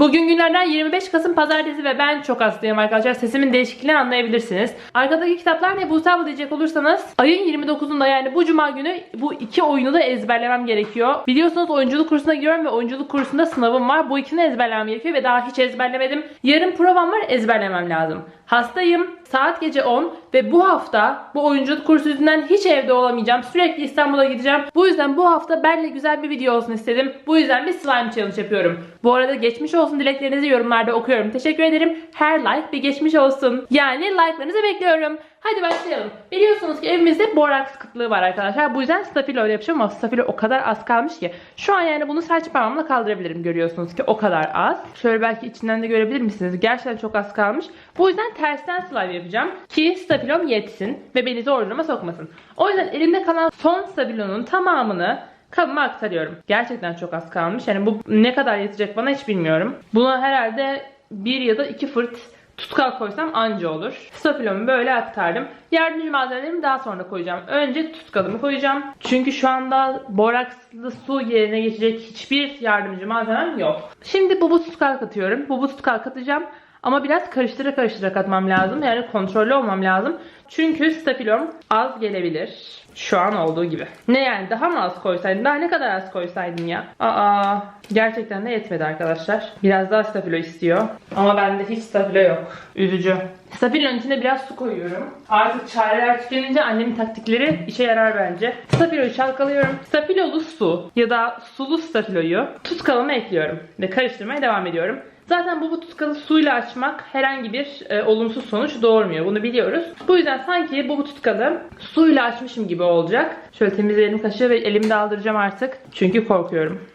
Bugün günlerden 25 Kasım Pazartesi ve ben çok hastayım arkadaşlar. Sesimin değişikliğini anlayabilirsiniz. Arkadaki kitaplar ne Buse diyecek olursanız ayın 29'unda yani bu cuma günü bu iki oyunu da ezberlemem gerekiyor. Biliyorsunuz oyunculuk kursuna gidiyorum ve oyunculuk kursunda sınavım var. Bu ikisini ezberlemem gerekiyor ve daha hiç ezberlemedim. Yarın provam var ezberlemem lazım. Hastayım. Saat gece 10 ve bu hafta bu oyunculuk kursu yüzünden hiç evde olamayacağım. Sürekli İstanbul'a gideceğim. Bu yüzden bu hafta benle güzel bir video olsun istedim. Bu yüzden bir slime challenge yapıyorum. Bu arada geçmiş olsun dileklerinizi yorumlarda okuyorum. Teşekkür ederim. Her like bir geçmiş olsun. Yani like'larınızı bekliyorum. Hadi başlayalım. Biliyorsunuz ki evimizde boraks kıtlığı var arkadaşlar. Bu yüzden stafilo ile yapacağım ama stafilo o kadar az kalmış ki. Şu an yani bunu serçe parmağımla kaldırabilirim görüyorsunuz ki o kadar az. Şöyle belki içinden de görebilir misiniz? Gerçekten çok az kalmış. Bu yüzden tersten slime yapacağım ki stafilom yetsin ve beni zor duruma sokmasın. O yüzden elimde kalan son stabilonun tamamını kabıma aktarıyorum. Gerçekten çok az kalmış. Yani bu ne kadar yetecek bana hiç bilmiyorum. Buna herhalde bir ya da iki fırt tutkal koysam anca olur. Stafilomu böyle aktardım. Yardımcı malzemelerimi daha sonra koyacağım. Önce tutkalımı koyacağım. Çünkü şu anda borakslı su yerine geçecek hiçbir yardımcı malzemem yok. Şimdi bubu tutkal katıyorum. Bubu tutkal katacağım. Ama biraz karıştıra karıştıra katmam lazım. Yani kontrollü olmam lazım. Çünkü stafilom az gelebilir. Şu an olduğu gibi. Ne yani daha mı az koysaydım? Daha ne kadar az koysaydım ya? Aa gerçekten de yetmedi arkadaşlar. Biraz daha stafilo istiyor. Ama bende hiç stafilo yok. Üzücü. Stafilonun içine biraz su koyuyorum. Artık çareler tükenince annemin taktikleri işe yarar bence. Stafiloyu çalkalıyorum. Stafilolu su ya da sulu stafiloyu tutkalıma ekliyorum. Ve karıştırmaya devam ediyorum. Zaten bu, tutkalı suyla açmak herhangi bir e, olumsuz sonuç doğurmuyor. Bunu biliyoruz. Bu yüzden sanki bu, tutkalı suyla açmışım gibi olacak. Şöyle temizleyelim kaşığı ve elimi de aldıracağım artık. Çünkü korkuyorum.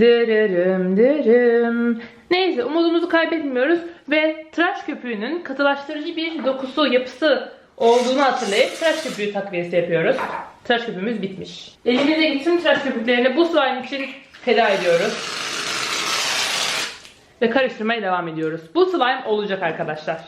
Dırırım dırım. Neyse umudumuzu kaybetmiyoruz ve tıraş köpüğünün katılaştırıcı bir dokusu, yapısı olduğunu hatırlayıp tıraş köpüğü takviyesi yapıyoruz. Tıraş köpüğümüz bitmiş. Elimize gitsin tıraş köpüklerini bu slime için feda ediyoruz. Ve karıştırmaya devam ediyoruz. Bu slime olacak arkadaşlar.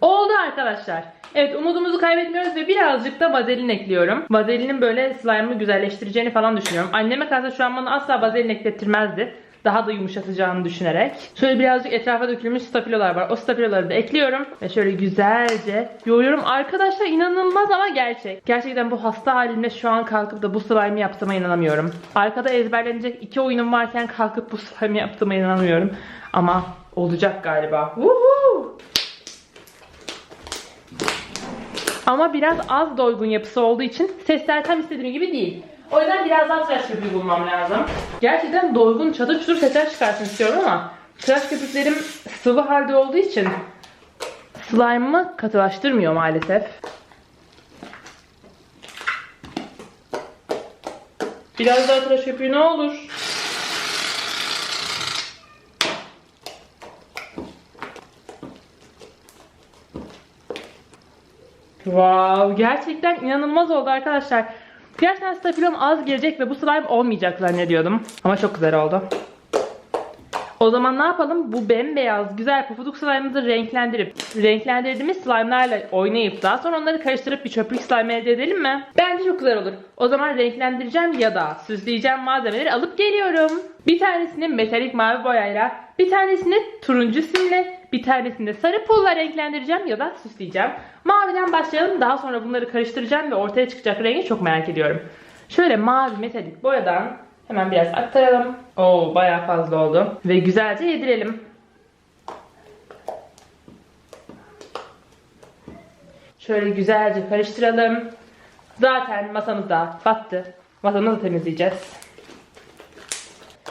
Oldu arkadaşlar. Evet umudumuzu kaybetmiyoruz ve birazcık da vazelin ekliyorum. Vazelinin böyle slime'ı güzelleştireceğini falan düşünüyorum. Anneme kalsa şu an bana asla vazelin eklettirmezdi. Daha da yumuşatacağını düşünerek. Şöyle birazcık etrafa dökülmüş stafilolar var. O stafiloları da ekliyorum. Ve şöyle güzelce yoğuruyorum. Arkadaşlar inanılmaz ama gerçek. Gerçekten bu hasta halimle şu an kalkıp da bu slime'ı yaptığıma inanamıyorum. Arkada ezberlenecek iki oyunum varken kalkıp bu slime'ı yaptığıma inanamıyorum. Ama olacak galiba. Woohoo! Ama biraz az doygun yapısı olduğu için sesler tam istediğim gibi değil. O yüzden biraz daha tıraş köpüğü bulmam lazım. Gerçekten doygun çatır çutur sesler çıkarsın istiyorum ama tıraş köpüklerim sıvı halde olduğu için slime'ımı katılaştırmıyor maalesef. Biraz daha tıraş köpüğü ne olur? Wow, gerçekten inanılmaz oldu arkadaşlar. Gerçekten stafilom az gelecek ve bu slime olmayacak zannediyordum. Ama çok güzel oldu. O zaman ne yapalım? Bu bembeyaz güzel pufuduk slime'ımızı renklendirip renklendirdiğimiz slime'larla oynayıp daha sonra onları karıştırıp bir çöplük slime elde edelim mi? Bence çok güzel olur. O zaman renklendireceğim ya da süsleyeceğim malzemeleri alıp geliyorum. Bir tanesini metalik mavi boyayla, bir tanesini turuncu simle, bir tanesini de sarı pulla renklendireceğim ya da süsleyeceğim. Maviden başlayalım. Daha sonra bunları karıştıracağım ve ortaya çıkacak rengi çok merak ediyorum. Şöyle mavi metalik boyadan hemen biraz aktaralım. Oo bayağı fazla oldu. Ve güzelce yedirelim. Şöyle güzelce karıştıralım. Zaten masamız da battı. Masamızı da temizleyeceğiz.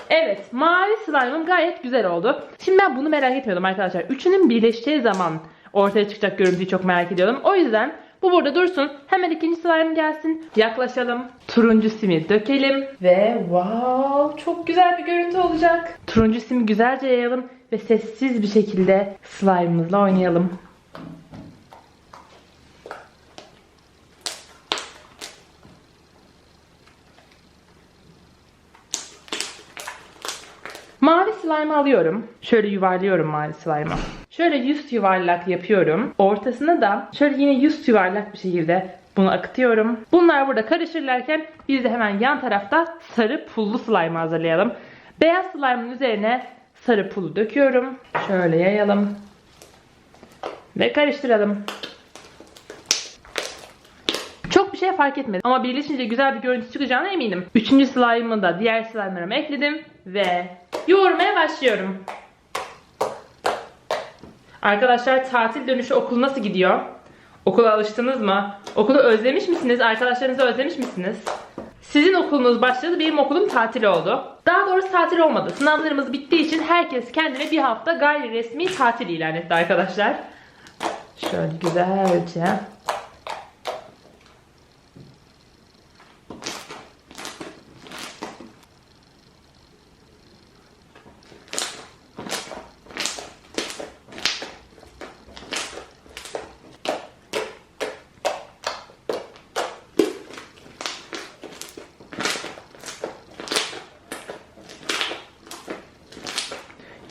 Evet, mavi slime'ım gayet güzel oldu. Şimdi ben bunu merak etmiyordum arkadaşlar. Üçünün birleşeceği zaman ortaya çıkacak görüntüyü çok merak ediyordum. O yüzden bu burada dursun. Hemen ikinci slime gelsin. Yaklaşalım. Turuncu simi dökelim. Ve wow çok güzel bir görüntü olacak. Turuncu simi güzelce yayalım. Ve sessiz bir şekilde slime'ımızla oynayalım. Mavi slime alıyorum. Şöyle yuvarlıyorum mavi slime'ı. Şöyle yüz yuvarlak yapıyorum. Ortasına da şöyle yine yüz yuvarlak bir şekilde Bunu akıtıyorum. Bunlar burada karışırlarken biz de hemen yan tarafta sarı pullu slime hazırlayalım. Beyaz slime'ın üzerine sarı pulu döküyorum. Şöyle yayalım. Ve karıştıralım. Çok bir şey fark etmedi ama birleşince güzel bir görüntü çıkacağına eminim. Üçüncü slime'ımı da diğer slime'larıma ekledim ve yoğurmaya başlıyorum. Arkadaşlar tatil dönüşü okul nasıl gidiyor? Okula alıştınız mı? Okulu özlemiş misiniz? Arkadaşlarınızı özlemiş misiniz? Sizin okulunuz başladı, benim okulum tatil oldu. Daha doğrusu tatil olmadı. Sınavlarımız bittiği için herkes kendine bir hafta gayri resmi tatil ilan etti arkadaşlar. Şöyle güzelce.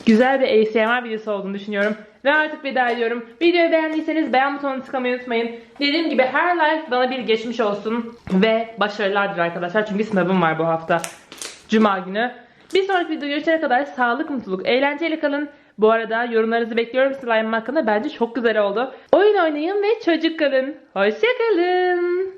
Güzel bir ASMR videosu olduğunu düşünüyorum. Ve artık veda ediyorum. Videoyu beğendiyseniz beğen butonunu tıklamayı unutmayın. Dediğim gibi her like bana bir geçmiş olsun. Ve başarılardır arkadaşlar. Çünkü sınavım var bu hafta. Cuma günü. Bir sonraki videoda görüşene kadar sağlık, mutluluk, eğlenceyle kalın. Bu arada yorumlarınızı bekliyorum slime hakkında. Bence çok güzel oldu. Oyun oynayın ve çocuk kalın. Hoşçakalın.